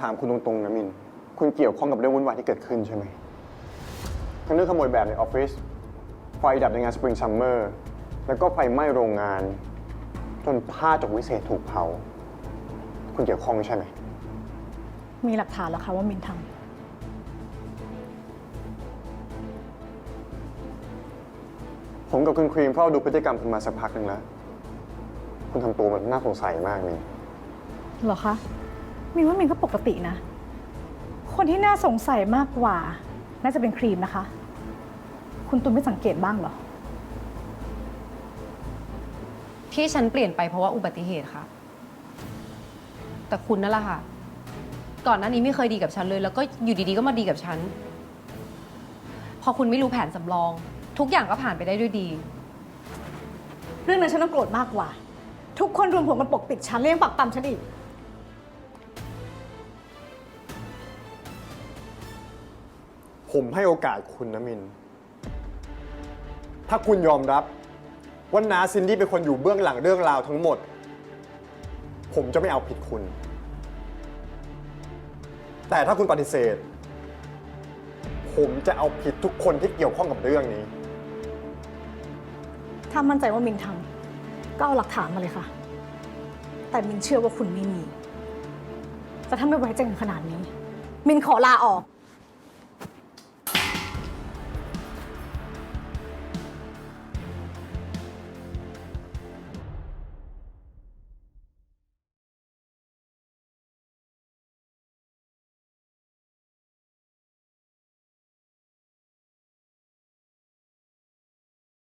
ถามคุณตรงๆนะมิน คุณเกี่ยวข้องกับเรื่องวุ่นวายที่เกิดขึ้นใช่ไหม ทั้งเรื่องขโมยแบบในออฟฟิศ ไฟดับในงานสปริงซัมเมอร์ แล้วก็ไฟไหม้โรงงาน จนผ้าจกวิเศษถูกเผา คุณเกี่ยวข้องใช่ไหม มีหลักฐานแล้วคะว่ามินทผมกับคุณครีมเฝ้าดูพฤติกรรมคุณมาสักพักหนึ่งแล้ว คุณทำตัวมันน่าสงสัยมากมินำเหรอคะ มินว่ามินก็ปกตินะ คนที่น่าสงสัยมากกว่า น่าจะเป็นครีมนะคะ คุณตุนไม่สังเกตบ้างเหรอ ที่ฉันเปลี่ยนไปเพราะว่าอุบัติเหตุค่ะ แต่คุณนั่นแหละค่ะ ก่อนหน้านี้ไม่เคยดีกับฉันเลย แล้วก็อยู่ดีๆก็มาดีกับฉัน พอคุณไม่รู้แผนสำรอง ทุกอย่างก็ผ่านไปได้ด้วยดี เรื่องนั้นฉันต้องโกรธมากกว่า ทุกคนรวมหัวกันปกปิดฉันและยังปักปั๊มฉันอีก ผมให้โอกาสคุณนะมิน ถ้าคุณยอมรับว่านาซินดี้เป็นคนอยู่เบื้องหลังเรื่องราวทั้งหมด ผมจะไม่เอาผิดคุณ แต่ถ้าคุณปฏิเสธ ผมจะเอาผิดทุกคนที่เกี่ยวข้องกับเรื่องนี้ ถ้ามั่นใจว่ามินทำก็เอาหลักฐานมาเลยค่ะ แต่มินเชื่อว่าคุณไม่มี แต่ถ้าไม่ไว้ใจกันขนาดนี้ มินขอลาออก